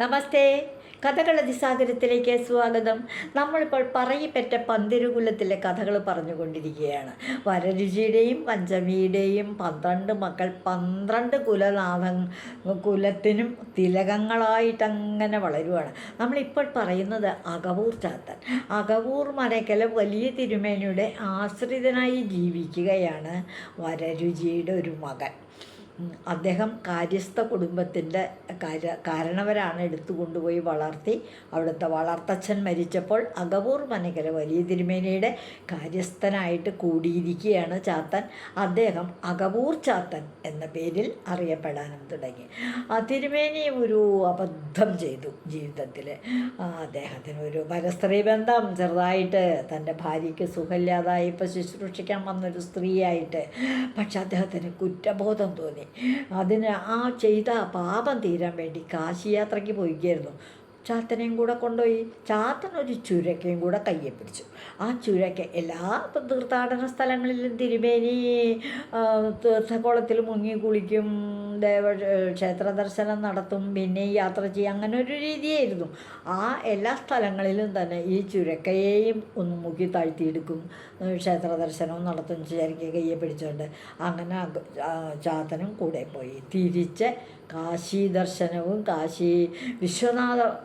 നമസ്തേ. കഥകളതിസാഗരത്തിലേക്ക് സ്വാഗതം. നമ്മളിപ്പോൾ പറയിപ്പറ്റ പന്തിരുകുലത്തിലെ കഥകൾ പറഞ്ഞുകൊണ്ടിരിക്കുകയാണ്. വരരുചിയുടെയും പഞ്ചമിയുടെയും പന്ത്രണ്ട് മക്കൾ പന്ത്രണ്ട് കുലനാഥ കുലത്തിനും തിലകങ്ങളായിട്ടങ്ങനെ വളരുവാണ്. നമ്മളിപ്പോൾ പറയുന്നത് അകവൂർ ചാത്തൻ. അകവൂർ മനക്കല വലിയ തിരുമേനിയുടെ ആശ്രിതനായി ജീവിക്കുകയാണ് വരരുചിയുടെ ഒരു മകൻ. അദ്ദേഹം കാര്യസ്ഥ കുടുംബത്തിന്റെ കാരണവരാണ് എടുത്തു കൊണ്ടുപോയി വളർത്തി. അവിടുത്തെ വളർത്തച്ഛൻ മരിച്ചപ്പോൾ അകവൂർ മനകര വലിയ തിരുമേനിയുടെ കാര്യസ്ഥനായിട്ട് കൂടിയിരിക്കുകയാണ് ചാത്തൻ. അദ്ദേഹം അകവൂർ ചാത്തൻ എന്ന പേരിൽ അറിയപ്പെടാനും തുടങ്ങി. ആ തിരുമേനി ഒരു അബദ്ധം ചെയ്തു ജീവിതത്തിൽ. അദ്ദേഹത്തിന് ഒരു പരസ്ത്രീ ബന്ധം ചെറുതായിട്ട് തന്റെ ഭാര്യയ്ക്ക് സുഖമില്ലാതായി ഇപ്പോൾ ശുശ്രൂഷിക്കാൻ വന്നൊരു സ്ത്രീയായിട്ട്. പക്ഷെ അദ്ദേഹത്തിന് കുറ്റബോധം തോന്നി. അതിന് ആ ചെയ്ത പാപം തീരാൻ വേണ്ടി കാശി യാത്രയ്ക്ക് പോയിക്കായിരുന്നു. ചാത്തനെയും കൂടെ കൊണ്ടുപോയി. ചാത്തൻ ഒരു ചുരക്കയും കൂടെ കയ്യെ പിടിച്ചു. ആ ചുരക്ക എല്ലാ തീർത്ഥാടന സ്ഥലങ്ങളിലും തിരുമേനി തീർത്ഥക്കുളത്തിൽ മുങ്ങി കുളിക്കും ദേവ ക്ഷേത്ര ദർശനം നടത്തും പിന്നെ യാത്ര ചെയ്യും. അങ്ങനെ ഒരു രീതിയായിരുന്നു. ആ എല്ലാ സ്ഥലങ്ങളിലും തന്നെ ഈ ചുരക്കയെയും ഒന്ന് മുക്കി താഴ്ത്തിയെടുക്കും. ക്ഷേത്ര ദർശനവും നടത്തും ചുരക്ക കയ്യെ പിടിച്ചുകൊണ്ട് അങ്ങനെ ചാത്തനും കൂടെ പോയി. തിരിച്ച് കാശി ദർശനവും കാശി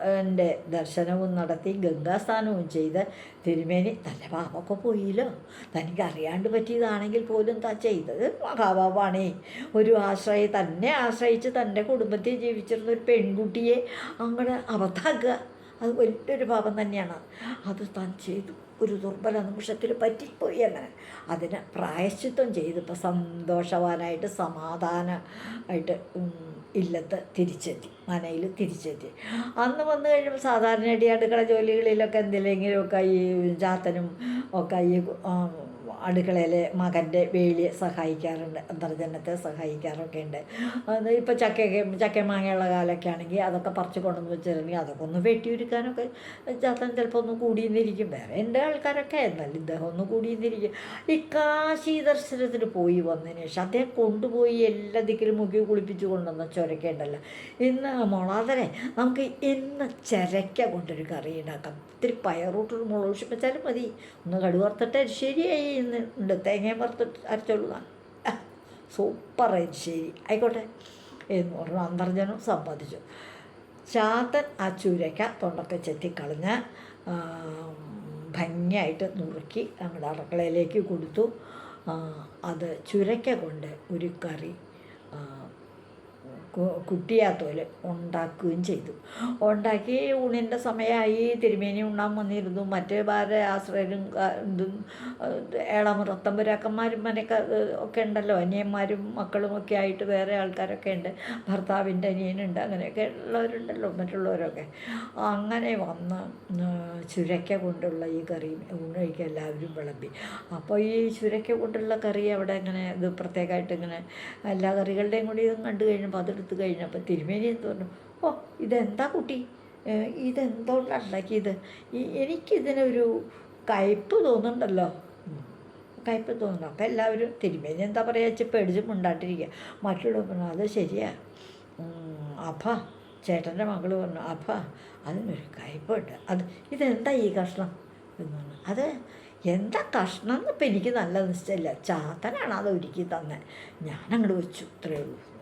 വിശ്വനാഥന്റെ ദർശനവും നടത്തി ഗംഗാസ്നാനവും ചെയ്ത് തിരുമേനി തന്റെ പാപമൊക്കെ പോയില്ലോ. തനിക്ക് അറിയാണ്ട് പറ്റിയതാണെങ്കിൽ പോലും താ ചെയ്തത്. മഹാപാപാണേ ഒരു ആശ്രയ തന്നെ ആശ്രയിച്ച് തന്റെ കുടുംബത്തിൽ ജീവിച്ചിരുന്ന ഒരു പെൺകുട്ടിയെ അങ്ങനെ അബദ്ധാക്കുക. അത് വലിയൊരു പാപം തന്നെയാണ്. അത് താൻ ചെയ്തു. ഒരു ദുർബല നിമിഷത്തിൽ പറ്റിപ്പോയി അങ്ങനെ. അതിന് പ്രായശ്ചിത്വം ചെയ്തിപ്പോൾ സന്തോഷവാനായിട്ട് സമാധാനമായിട്ട് ഇല്ലത്ത് തിരിച്ചെത്തി. മനയിൽ തിരിച്ചെത്തി. അന്ന് വന്നു കഴിയുമ്പോൾ സാധാരണ അടുക്കള ജോലികളിലൊക്കെ എന്തെങ്കിലുമൊക്കെ ഈ ചാത്തനും ഒക്കെ ഈ അടുക്കളയിലെ മകന്റെ വേലിയെ സഹായിക്കാറുണ്ട് അന്തർജനത്തെ സഹായിക്കാറൊക്കെ ഉണ്ട്. അത് ഇപ്പോൾ ചക്കയൊക്കെ ചക്ക മാങ്ങയുള്ള കാലമൊക്കെ ആണെങ്കിൽ അതൊക്കെ പറിച്ച് കൊണ്ടുവന്ന് വെച്ചിരുന്നെങ്കിൽ അതൊക്കെ ഒന്ന് വെട്ടിയൊരുക്കാനൊക്കെ ചാത്തൻ ചിലപ്പോൾ ഒന്ന് കൂടിയെന്നിരിക്കും. വേറെ എന്റെ ആൾക്കാരൊക്കെ എന്നാലും ഇദ്ദേഹം ഒന്ന് കൂടിയെന്നിരിക്കും. ഈ കാശി ദർശനത്തിന് പോയി വന്നതിന് ശേഷം അദ്ദേഹം കൊണ്ടുപോയി എല്ലാ ദിക്കിലും മുഖി കുളിപ്പിച്ച് കൊണ്ടുവന്ന ചൊരക്കേണ്ടല്ലോ ഇന്ന് മുളാതരെ നമുക്ക് ഇന്ന് ചിരക്ക കൊണ്ടൊരു കറി ഉണ്ടാക്കാം. ഇത്തിരി പയറൂട്ടൊരു മുളക് വെച്ചാലും മതി. ഒന്ന് കടുവറുത്തിട്ട് ശരിയായി ഇന്ന് ഉണ്ട്. തേങ്ങയും വറുത്തിട്ട് അരച്ചോളാം സൂപ്പർ ശരി. ആയിക്കോട്ടെ. എന്ന് പറഞ്ഞു അന്തർജനം സമ്പാദിച്ചു. ചാത്തൻ ആ ചൂരയ്ക്ക തൊണ്ടൊക്കെ ചെത്തിക്കളഞ്ഞ് ഭംഗിയായിട്ട് നുറുക്കി ഞങ്ങളുടെ അടുക്കളയിലേക്ക് കൊടുത്തു. അത് ചുരയ്ക്ക കൊണ്ട് ഒരു കറി കുട്ടിയാത്തോൽ ഉണ്ടാക്കുകയും ചെയ്തു. ഉണ്ടാക്കി ഊണിന്റെ സമയമായി തിരുമേനി ഉണ്ണാൻ വന്നിരുന്നു. മറ്റ് ഭാര്യ ആശ്രയരും ഇതും ഇതും ഏളമുറത്തമ്പുരാക്കന്മാരും മനക്ക ഒക്കെ ഉണ്ടല്ലോ. അനിയന്മാരും മക്കളും ഒക്കെ ആയിട്ട് വേറെ ആൾക്കാരൊക്കെ ഉണ്ട്. ഭർത്താവിന്റെ അനിയനുണ്ട്. അങ്ങനെയൊക്കെ ഉള്ളവരുണ്ടല്ലോ മറ്റുള്ളവരൊക്കെ. അങ്ങനെ വന്ന് ചുരക്ക കൊണ്ടുള്ള ഈ കറി ഊണഴിക്ക് എല്ലാവരും വിളമ്പി. അപ്പോൾ ഈ ചുരക്ക കൊണ്ടുള്ള കറി അവിടെ ഇങ്ങനെ ഇത് പ്രത്യേകമായിട്ട് ഇങ്ങനെ എല്ലാ കറികളുടെയും കൂടി ഇതും കണ്ടു കഴിഞ്ഞപ്പോൾ അതെടുത്ത് കഴിഞ്ഞപ്പോൾ തിരുമേനി എന്ത് പറഞ്ഞു? ഓ ഇതെന്താ കുട്ടി? ഇതെന്തുകൊണ്ടാണ് ഉണ്ടാക്കിയത്? എനിക്കിതിനൊരു കയ്പ്പ് തോന്നുന്നുണ്ടല്ലോ. കയ്പ്പ് തോന്നുന്നു. അപ്പോൾ എല്ലാവരും തിരുമേനി എന്താ പറയുക വെച്ചാൽ പേടിച്ച് മുണ്ടാട്ടിരിക്കുക മറ്റുള്ളവർ പറഞ്ഞു അത് ശരിയാ. അപ്പാ ചേട്ടന്റെ മകൾ പറഞ്ഞു അപ്പ അതിനൊരു കയ്പ്പുണ്ട്. അത് ഇതെന്താ ഈ കഷ്ണം? എന്ന് പറഞ്ഞു അത് എന്താ കഷ്ണം? എന്നിപ്പോൾ എനിക്ക് നല്ല നിശ്ചയമില്ല. ചാത്തനാണ് അത് ഒരുക്കി തന്നെ. ഞാനങ്ങോട്ട് വെച്ചു. ഇത്രയേ ഉള്ളൂ. എന്ന്.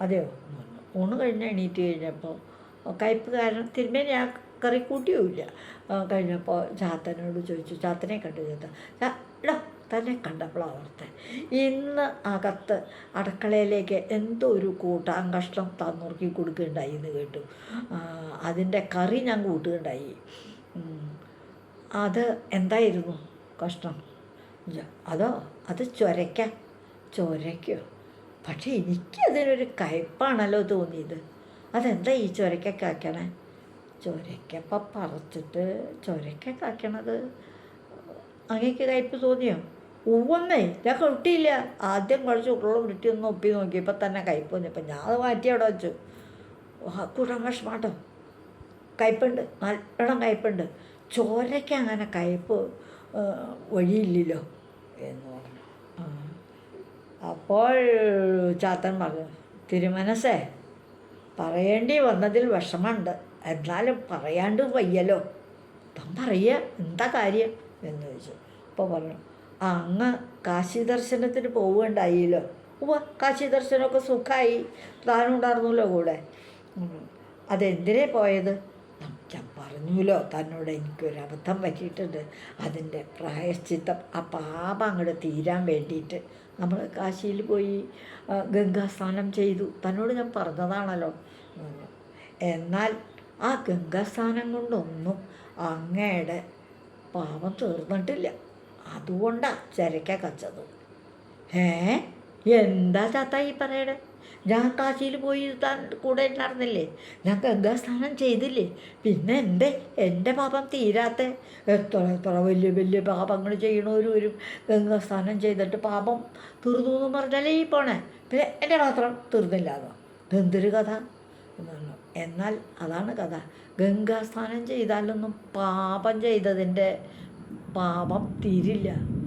അതെയോ. ഊണ് കഴിഞ്ഞ് എണീറ്റ് കഴിഞ്ഞപ്പോൾ കയ്പ് കാരണം തിരുമേനി ഞാൻ കറി കൂട്ടിയുമില്ല കഴിഞ്ഞപ്പോൾ ചാത്തനോട് ചോദിച്ചു ചാത്തനെ കണ്ടു ചാത്തൻ "ചാ- എടാ തന്നെ കണ്ടപ്പോഴാണ് ഓർത്തെ. ഇന്ന് അകത്ത് അടുക്കളയിലേക്ക് എന്തോ ഒരു കൂട്ടാൻ കഷ്ണം തന്നുറുക്കി കൊടുക്കുകയുണ്ടായി എന്ന് കേട്ടു. അതിന്റെ കറി ഞാൻ കൂട്ടുകയുണ്ടായി. അത് എന്തായിരുന്നു കഷ്ണം? അതോ അത് ചൊരയ്ക്ക. ചൊരയ്ക്കോ പക്ഷേ എനിക്കതിനൊരു കയ്പാണല്ലോ തോന്നിയത്. അതെന്താ ഈ ചൊരക്ക കാക്കണേ ചൊരയ്ക്കപ്പം പറിച്ചിട്ട് ചൊരക്ക കാക്കണത് അങ്ങേക്ക് കയ്പ് തോന്നിയോ? ഉവ്വന്നേ ഞാൻ കൊട്ടിയില്ല. ആദ്യം കുറച്ച് ഉരുളം ഉരുട്ടി ഒന്ന് ഒപ്പി നോക്കിയപ്പോൾ തന്നെ കയ്പ് തോന്നി. അപ്പം ഞാൻ അത് മാറ്റി അവിടെ വെച്ചു. കൂടാൻ വിഷമാട്ടോ കയ്പുണ്ട് നല്ലോണം കയ്പുണ്ട് ചോരയ്ക്ക് അങ്ങനെ കയ്പ് വഴിയില്ലല്ലോ എന്ന് പറഞ്ഞു. അപ്പോൾ ചാത്തൻ പറഞ്ഞു തിരുമനസേ പറയേണ്ടി വന്നതിൽ വിഷമമുണ്ട്. എന്നാലും പറയാണ്ട് വയ്യല്ലോ. അപ്പം പറയുക എന്താ കാര്യം? എന്ന് ചോദിച്ചു. അപ്പോൾ പറഞ്ഞു ആ അങ്ങ് കാശി ദർശനത്തിന് പോവുകയുണ്ടായില്ലോ. ഉവ കാശി ദർശനമൊക്കെ സുഖമായി. താനും ഉണ്ടായിരുന്നല്ലോ കൂടെ. അതെന്തിനെ പോയത്? ഞാൻ പറഞ്ഞുല്ലോ തന്നോട് എനിക്കൊരു അബദ്ധം പറ്റിയിട്ടുണ്ട്. അതിന്റെ പ്രായശ്ചിത്തം ആ പാപം അങ്ങോട്ട് തീരാൻ വേണ്ടിയിട്ട്. നമ്മൾ കാശിയിൽ പോയി ഗംഗാ ഗംഗാസ്നാനം ചെയ്തു. തന്നോട് ഞാൻ പറഞ്ഞതാണല്ലോ. എന്നാൽ ആ ഗംഗാസ്നാനം കൊണ്ടൊന്നും അങ്ങയുടെ പാപം തീർന്നിട്ടില്ല. അതുകൊണ്ടാണ് ചരക്ക കച്ചത്. ഏ? എന്താ ചാത്ത ഈ പറയണേ? ഞാൻ കാശിയിൽ പോയി താൻ കൂടെ ഉണ്ടായിരുന്നില്ലേ ഞാൻ ഗംഗാസ്നാനം ചെയ്തില്ലേ? പിന്നെ എന്റെ എന്റെ പാപം തീരാത്ത. എത്ര എത്ര വലിയ വലിയ പാപങ്ങൾ ചെയ്യണവരും ഗംഗാസ്നാനം ചെയ്തിട്ട് പാപം തീർന്നു എന്ന് പറഞ്ഞാലേ ഈ പോണേ? പിന്നെ എന്റെ മാത്രം തീർന്നില്ല എന്നോ ഇതെന്തൊരു കഥ? എന്നാണ്. എന്നാൽ അതാണ് കഥ. ഗംഗാസ്നാനം ചെയ്താലൊന്നും പാപം ചെയ്തതിന്റെ പാപം തീരില്ല.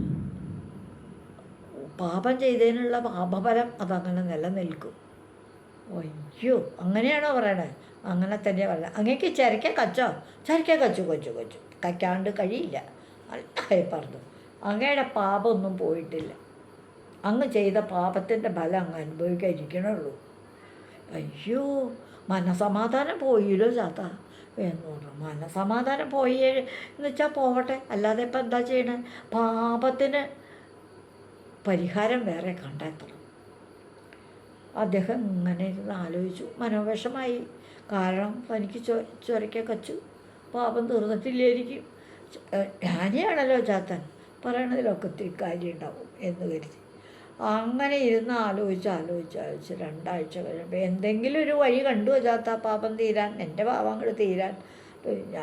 പാപം ചെയ്തതിനുള്ള പാപഫലം അതങ്ങനെ നിലനിൽക്കും. അയ്യോ അങ്ങനെയാണോ പറയണേ? അങ്ങനെ തന്നെ പറയണത് അങ്ങേക്ക് ചരക്ക കച്ചോ? ചരക്ക കച്ചു കൊച്ചു കൊച്ചു. കയ്ക്കാണ്ട് കഴിയില്ല. അല്ലേ പറഞ്ഞു. അങ്ങയുടെ പാപമൊന്നും പോയിട്ടില്ല. അങ്ങ് ചെയ്ത പാപത്തിന്റെ ഫലം അങ്ങ് അനുഭവിക്കാതിരിക്കണുള്ളൂ അയ്യോ മനസമാധാനം പോയില്ലോ ചാത്ത. എന്ന് പറഞ്ഞു. മനസമാധാനം പോയി എന്ന് വെച്ചാൽ പോവട്ടെ. അല്ലാതെ ഇപ്പം എന്താ ചെയ്യണേ? പാപത്തിന് പരിഹാരം വേറെ കണ്ടെത്തണം. അദ്ദേഹം ഇങ്ങനെ ഇരുന്ന് ആലോചിച്ചു. മനോവേഷമായി. കാരണം തനിക്ക് ചൊ ചൊരയ്ക്ക കച്ചു. പാപം തീർന്നിട്ടില്ലായിരിക്കും. ഞാനെയാണല്ലോ ചാത്തൻ. പറയണതിലൊക്കെ ഒത്തിരി കാര്യം ഉണ്ടാവും എന്ന് കരുതി. അങ്ങനെ ഇരുന്ന് ആലോചിച്ച് ആലോചിച്ച് ആലോചിച്ച് രണ്ടാഴ്ച കഴിയുമ്പോൾ എന്തെങ്കിലും ഒരു വഴി കണ്ടു ചാത്ത പാപം തീരാൻ? എന്റെ പാപം കൂടെ തീരാൻ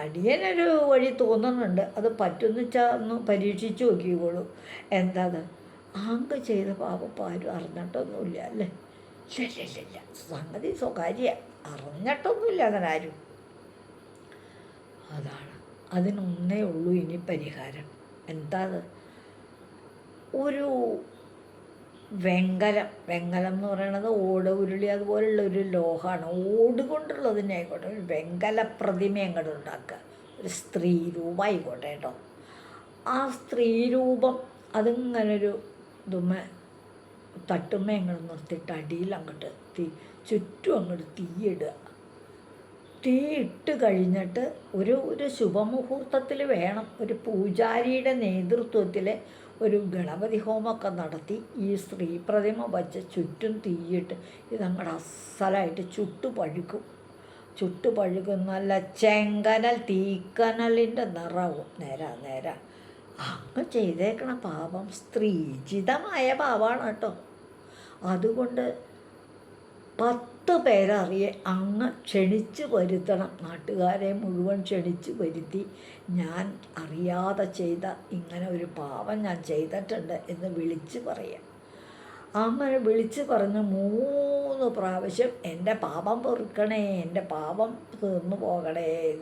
അടിയനൊരു വഴി തോന്നുന്നുണ്ട്. അത് പറ്റുമെന്ന് വെച്ചാൽ ഒന്ന് പരീക്ഷിച്ച് നോക്കിക്കോളൂ. എന്താ അത് ആങ്ക് ചെയ്ത പാപം ആരും അറിഞ്ഞിട്ടൊന്നുമില്ല അല്ലേ? ഇല്ല സംഗതി സ്വകാര്യ. അറിഞ്ഞിട്ടൊന്നുമില്ല അങ്ങനെ ആരും അതാണ്. അതിനൊന്നേ ഉള്ളൂ ഇനി പരിഹാരം. എന്താ ഒരു വെങ്കലം. വെങ്കലം എന്ന് പറയുന്നത് ഓട് ഉരുളി അതുപോലുള്ള ഒരു ലോഹമാണ്. ഓട് കൊണ്ടുള്ളതിനെ ആയിക്കോട്ടെ ഒരു വെങ്കല പ്രതിമ അങ്ങോട്ട് ഉണ്ടാക്കുക. ഒരു സ്ത്രീ രൂപമായിക്കോട്ടെ കേട്ടോ. ആ സ്ത്രീ രൂപം അതിങ്ങനൊരു ഇതുമ്മ തട്ടുമ്മ അങ്ങോട്ട് നിർത്തിയിട്ട് അടിയിൽ അങ്ങോട്ട് തീ ചുറ്റും അങ്ങോട്ട് തീയിടുക. തീ ഇട്ട് കഴിഞ്ഞിട്ട് ഒരു ഒരു ശുഭമുഹൂർത്തത്തിൽ വേണം. ഒരു പൂജാരിയുടെ നേതൃത്വത്തിൽ ഒരു ഗണപതി ഹോമമൊക്കെ നടത്തി ഈ സ്ത്രീ പ്രതിമ വച്ച് ചുറ്റും തീയിട്ട് ഇതങ്ങടെ അസലായിട്ട് ചുട്ടു പഴുക്കും. ചുട്ടു പഴുക്കും. നല്ല ചെങ്കനൽ തീക്കനലിന്റെ നിറവും. നേരാ നേര. അങ്ങ് ചെയ്തേക്കണ പാപം സ്ത്രീജിതമായ പാപമാണ് കേട്ടോ. അതുകൊണ്ട് പത്ത് പേരറിയെ അങ്ങ് ക്ഷണിച്ച് വരുത്തണം. നാട്ടുകാരെ മുഴുവൻ ക്ഷണിച്ച് വരുത്തി ഞാൻ അറിയാതെ ചെയ്ത ഇങ്ങനെ ഒരു പാപം ഞാൻ ചെയ്തിട്ടുണ്ട് എന്ന് വിളിച്ച് പറയാം. അങ്ങനെ വിളിച്ച് പറഞ്ഞ് മൂന്ന് പ്രാവശ്യം എന്റെ പാപം പൊറുക്കണേ എന്റെ പാപം തീർന്നു പോകണേ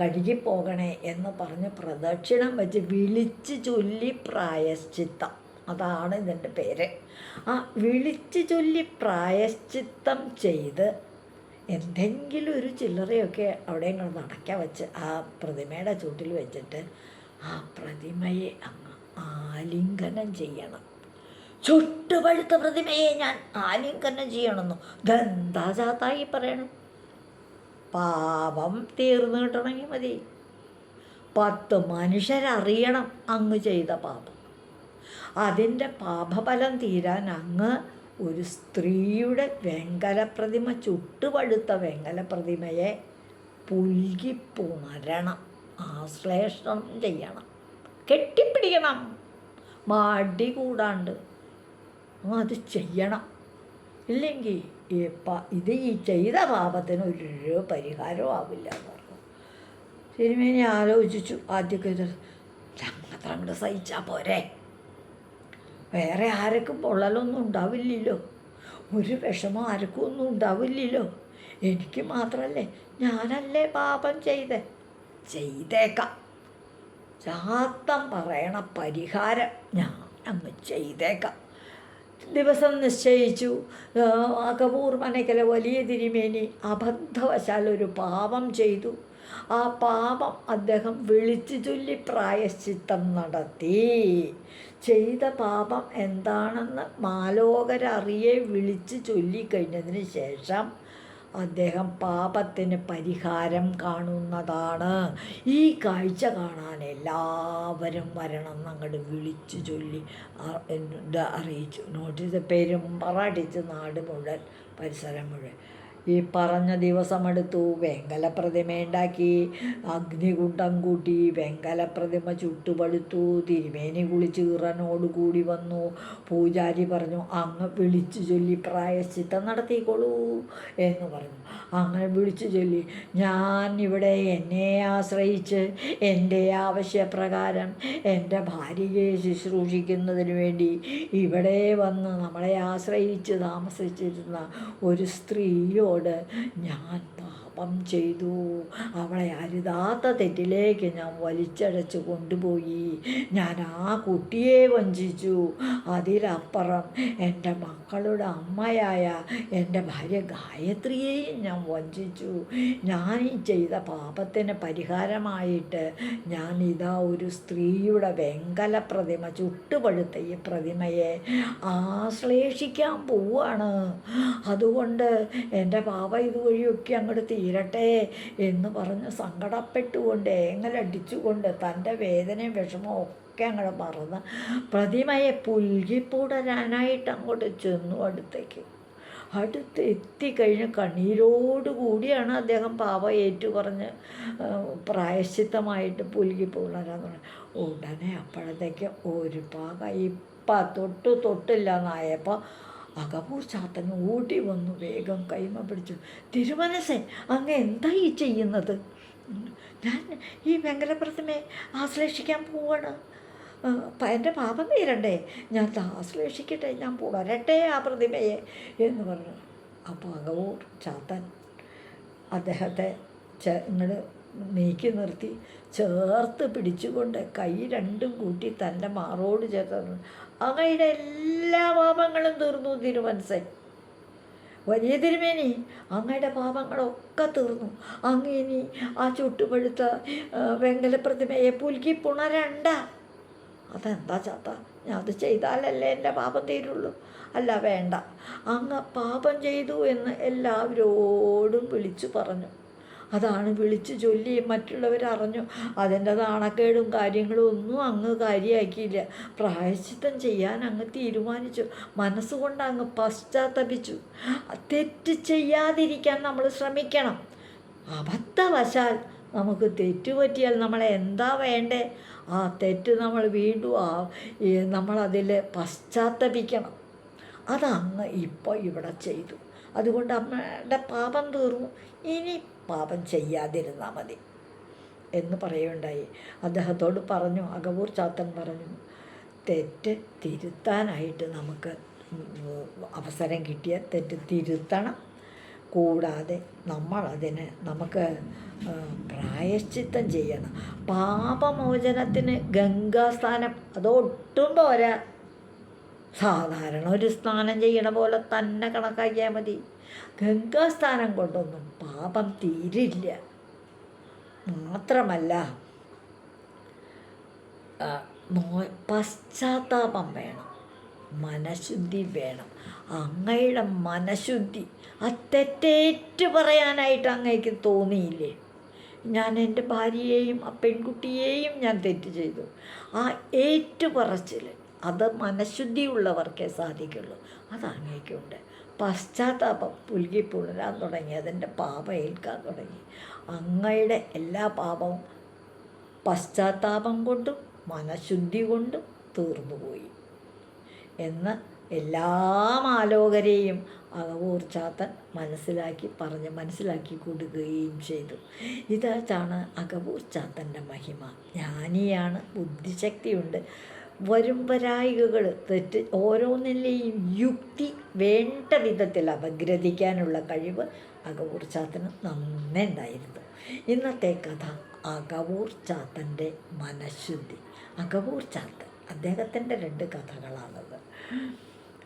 കഴുകിപ്പോകണേ എന്ന് പറഞ്ഞ് പ്രദക്ഷിണം വെച്ച് വിളിച്ച് ചൊല്ലി പ്രായശ്ചിത്തം. അതാണ് ഇതിന്റെ പേര്. ആ വിളിച്ച് ചൊല്ലി പ്രായശ്ചിത്തം ചെയ്ത് എന്തെങ്കിലും ഒരു ചില്ലറയൊക്കെ അവിടെ ഇങ്ങോട്ട് നടക്കാൻ വെച്ച് ആ പ്രതിമയുടെ ചൂട്ടിൽ വെച്ചിട്ട് ആ പ്രതിമയെ അങ്ങ് ആലിംഗനം ചെയ്യണം. ചുട്ടുപഴുത്ത പ്രതിമയെ ഞാൻ ആലിംഗനം ചെയ്യണമെന്നു ദന്താ ചാത്തായി പറയണം. പാപം തീർന്നു കിട്ടണമെങ്കിൽ മതി. പത്ത് മനുഷ്യരറിയണം അങ്ങ് ചെയ്ത പാപം. അതിന്റെ പാപഫലം തീരാൻ അങ്ങ് ഒരു സ്ത്രീയുടെ വെങ്കല പ്രതിമ ചുട്ടുപഴുത്ത വെങ്കല പ്രതിമയെ പുൽകി പുണരണം ആശ്ലേഷണം ചെയ്യണം. കെട്ടിപ്പിടിക്കണം. മടി കൂടാണ്ട്. അത് ചെയ്യണം. ഇല്ലെങ്കിൽ ഈ പ ഇത് ഈ ചെയ്ത പാപത്തിന് ഒരു പരിഹാരവും ആവില്ല എന്ന് പറഞ്ഞു. സിനിമേനെ ആലോചിച്ചു. ആദ്യമൊക്കെ മാത്രം അങ്ങോട്ട് സഹിച്ചാൽ പോരെ. വേറെ ആർക്കും പൊള്ളലൊന്നും ഉണ്ടാവില്ലല്ലോ. ഒരു വിഷമം ആർക്കും ഒന്നും ഉണ്ടാവില്ലല്ലോ. എനിക്ക് മാത്രമല്ലേ ഞാനല്ലേ പാപം ചെയ്തേ? ചെയ്തേക്കാം. ചാത്തം പറയണ പരിഹാരം ഞാൻ അങ്ങ് ചെയ്തേക്കാം. ദിവസം നിശ്ചയിച്ചു. ആ, അകപൂർ മനക്കലെ വലിയ തിരുമേനി അബദ്ധവശാൽ ഒരു പാപം ചെയ്തു. ആ പാപം അദ്ദേഹം വിളിച്ചു ചൊല്ലി പ്രായശ്ചിത്തം നടത്തി. ചെയ്ത പാപം എന്താണെന്ന് മാലോകരറിയെ വിളിച്ചു ചൊല്ലിക്കഴിഞ്ഞതിന് ശേഷം അദ്ദേഹം പാപത്തിന് പരിഹാരം കാണുന്നതാണ്. ഈ കാഴ്ച കാണാൻ എല്ലാവരും വരണം എന്നങ്ങോട്ട് വിളിച്ചു ചൊല്ലി അറിയിച്ചു. നോട്ടീസ് പെരുമ്പറ അടിച്ച് നാട് മുഴുവൻ പരിസരം മുഴുവൻ. ഈ പറഞ്ഞ ദിവസമെടുത്തു. വെങ്കല പ്രതിമ ഉണ്ടാക്കി അഗ്നികുണ്ടം കൂട്ടി. വെങ്കല പ്രതിമ ചുട്ടുപടുത്തു തിരുമേനി കുളിച്ച് ഈറനോട് കൂടി വന്നു. പൂജാരി പറഞ്ഞു അങ്ങ് വിളിച്ചു ചൊല്ലി പ്രായശ്ചിത്തം നടത്തിക്കോളൂ എന്ന് പറഞ്ഞു. അങ്ങനെ വിളിച്ചു ചൊല്ലി. ഞാൻ ഇവിടെ എന്നെ ആശ്രയിച്ച് എന്റെ ആവശ്യപ്രകാരം എന്റെ ഭാര്യയെ ശുശ്രൂഷിക്കുന്നതിന് വേണ്ടി ഇവിടെ വന്ന് നമ്മളെ ആശ്രയിച്ച് താമസിച്ചിരുന്ന ഒരു സ്ത്രീയോട് ഞാൻ പാപം ചെയ്തു. അവളെ അരുതാത്ത തെറ്റിലേക്ക് ഞാൻ വലിച്ചടച്ച് കൊണ്ടുപോയി. ഞാൻ ആ കുട്ടിയെ വഞ്ചിച്ചു. അതിലപ്പുറം എന്റെ മക്കളുടെ അമ്മയായ എന്റെ ഭാര്യ ഗായത്രിയെയും ഞാൻ വഞ്ചിച്ചു. ഞാൻ ഈ ചെയ്ത പാപത്തിന് പരിഹാരമായിട്ട് ഞാൻ ഇതാ ഒരു സ്ത്രീയുടെ വെങ്കല പ്രതിമ ചുട്ടുപഴുത്ത ഈ പ്രതിമയെ ആശ്ലേഷിക്കാൻ പോവാണ്. അതുകൊണ്ട് എന്റെ പാപ ഇതുവഴിയൊക്കെ അങ്ങോട്ട് തീരട്ടെ എന്ന് പറഞ്ഞ് സങ്കടപ്പെട്ടുകൊണ്ട് ഏങ്ങലടിച്ചുകൊണ്ട് തന്റെ വേദനയും വിഷമവും ഒക്കെ അങ്ങോട്ട് മറന്ന് പ്രതിമയെ പുൽകിപ്പൂടരാനായിട്ട് അങ്ങോട്ട് ചെന്നു അടുത്തേക്ക്. അടുത്ത് എത്തിക്കഴിഞ്ഞ് കണ്ണീരോടുകൂടിയാണ് അദ്ദേഹം പാപ ഏറ്റു പറഞ്ഞ് പ്രായശ്ചിത്തമായിട്ട് പുലുകി പുലരാന്ന് പറഞ്ഞു ഉടനെ അപ്പോഴത്തേക്ക് ഒരു പാക ഇപ്പം തൊട്ട് തൊട്ടില്ല എന്നായപ്പോൾ അകപൂർ ചാത്തൻ ഓടി വന്നു. വേഗം കൈമ പിടിച്ചു. തിരുമനസൻ അങ്ങ് എന്താ ഈ ചെയ്യുന്നത്. ഞാൻ ഈ വെങ്കലപ്രതിമയെ ആശ്ലേഷിക്കാൻ പോവാണ്. എന്റെ പാപം തീരണ്ടേ? ഞാൻ ആശ്ലേഷിക്കട്ടെ ഞാൻ പുണരട്ടെ ആ പ്രതിമയെ എന്ന് പറഞ്ഞു. അപ്പോൾ അകവൂർ ചാത്തൻ അദ്ദേഹത്തെ ഇങ്ങോട്ട് നീക്കി നിർത്തി ചേർത്ത് പിടിച്ചുകൊണ്ട് കൈ രണ്ടും കൂട്ടി തന്റെ മാറോട് ചേർത്ത് അങ്ങയുടെ എല്ലാ പാപങ്ങളും തീർന്നു തിരുമനസൻ വലിയ തിരുമേനി അങ്ങയുടെ പാപങ്ങളൊക്കെ തീർന്നു. അങ്ങ് ഇനി ആ ചുട്ടുപഴുത്ത ആ, വെങ്കല പ്രതിമയെ പുൽക്കി പുണരണ്ട. അതെന്താ ചാത്ത? ഞാൻ അത് ചെയ്താലല്ലേ എന്റെ പാപം തീരുള്ളൂ. അല്ല വേണ്ട. അങ്ങ് പാപം ചെയ്തു എന്ന് എല്ലാവരോടും വിളിച്ചു പറഞ്ഞു. അതാണ് വിളിച്ചു ചൊല്ലി മറ്റുള്ളവർ അറിഞ്ഞു അതിന്റെ നാണക്കേടും കാര്യങ്ങളും ഒന്നും അങ്ങ് കാര്യമാക്കിയില്ല പ്രായശ്ചിത്തം ചെയ്യാൻ അങ്ങ് തീരുമാനിച്ചു. മനസ്സുകൊണ്ട് അങ്ങ് പശ്ചാത്തപിച്ചു. തെറ്റ് ചെയ്യാതിരിക്കാൻ നമ്മൾ ശ്രമിക്കണം. അബദ്ധവശാൽ നമുക്ക് തെറ്റുപറ്റിയാൽ നമ്മൾ എന്താ വേണ്ടേ? ആ തെറ്റ് നമ്മൾ വീണ്ടും ആ നമ്മളതിൽ പശ്ചാത്തപിക്കണം. അതങ്ങ് ഇപ്പോൾ ഇവിടെ ചെയ്തു. അതുകൊണ്ട് അമ്മയുടെ പാപം തീർന്നു. ഇനി പാപം ചെയ്യാതിരുന്നാൽ മതി. എന്ന് പറയുണ്ടായി അദ്ദേഹത്തോട് പറഞ്ഞു അകവൂർ ചാത്തൻ പറഞ്ഞു തെറ്റ് തിരുത്താനായിട്ട് നമുക്ക് അവസരം കിട്ടിയ തെറ്റ് തിരുത്തണം. കൂടാതെ നമ്മളതിന് നമുക്ക് പ്രായശ്ചിത്തം ചെയ്യണം. പാപമോചനത്തിന് ഗംഗാസ്നാനം അതൊട്ടും പോരാ. സാധാരണ ഒരു സ്നാനം ചെയ്യണ പോലെ തന്നെ കണക്കാക്കിയാൽ മതി. ഗംഗാസ്നാനം കൊണ്ടൊന്നും പാപം തീരില്ല. മാത്രമല്ല പശ്ചാത്താപം വേണം മനഃശുദ്ധി വേണം. അങ്ങയുടെ മനഃശുദ്ധി ആ തെറ്റേറ്റു പറയാനായിട്ട് അങ്ങേക്ക് തോന്നിയില്ലേ? ഞാൻ എന്റെ ഭാര്യയെയും ആ പെൺകുട്ടിയെയും ഞാൻ തെറ്റ് ചെയ്തു. ആ ഏറ്റുപറച്ചിൽ അത് മനഃശുദ്ധിയുള്ളവർക്കേ സാധിക്കുള്ളൂ. അത് അങ്ങേക്കുണ്ട്. പശ്ചാത്താപം പുലുകി പുളരാൻ തുടങ്ങി അതിന്റെ പാപം ഏൽക്കാൻ തുടങ്ങി. അങ്ങയുടെ എല്ലാ പാപവും പശ്ചാത്താപം കൊണ്ടും മനഃശുദ്ധി കൊണ്ടും തീർന്നുപോയി എന്ന് എല്ലാ മാലോകരെയും അകവൂർ ചാത്തൻ മനസ്സിലാക്കി പറഞ്ഞ് മനസ്സിലാക്കി കൊടുക്കുകയും ചെയ്തു. ഇതാണ് അകവൂർ ചാത്തന്റെ മഹിമ. ജ്ഞാനിയാണ് ബുദ്ധിശക്തിയുണ്ട്. വരും വരായികകൾ തെറ്റ് ഓരോന്നിലെയും യുക്തി വേണ്ട വിധത്തിൽ അപഗ്രഥിക്കാനുള്ള കഴിവ് അകവൂർ ചാത്തന് നന്നേ ഉണ്ടായിരുന്നു. ഇന്നത്തെ കഥ അകവൂർ ചാത്തന്റെ മനഃശുദ്ധി. അകവൂർ ചാത്തൻ അദ്ദേഹത്തിന്റെ രണ്ട് കഥകളാണത്.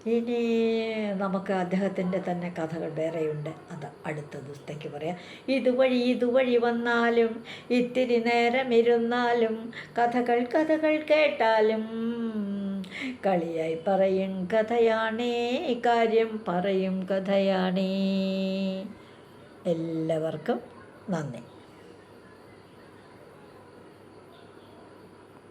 ഇനി നമുക്ക് അദ്ദേഹത്തിന്റെ തന്നെ കഥകൾ വേറെയുണ്ട്. അത് അടുത്ത ദിവസത്തേക്ക് പറയാം. ഇതുവഴി ഇതുവഴി വന്നാലും ഇത്തിരി നേരം ഇരുന്നാലും കഥകൾ കഥകൾ കേട്ടാലും കളിയായി പറയും കഥയാണേ കാര്യം പറയും കഥയാണേ. എല്ലാവർക്കും നന്ദി.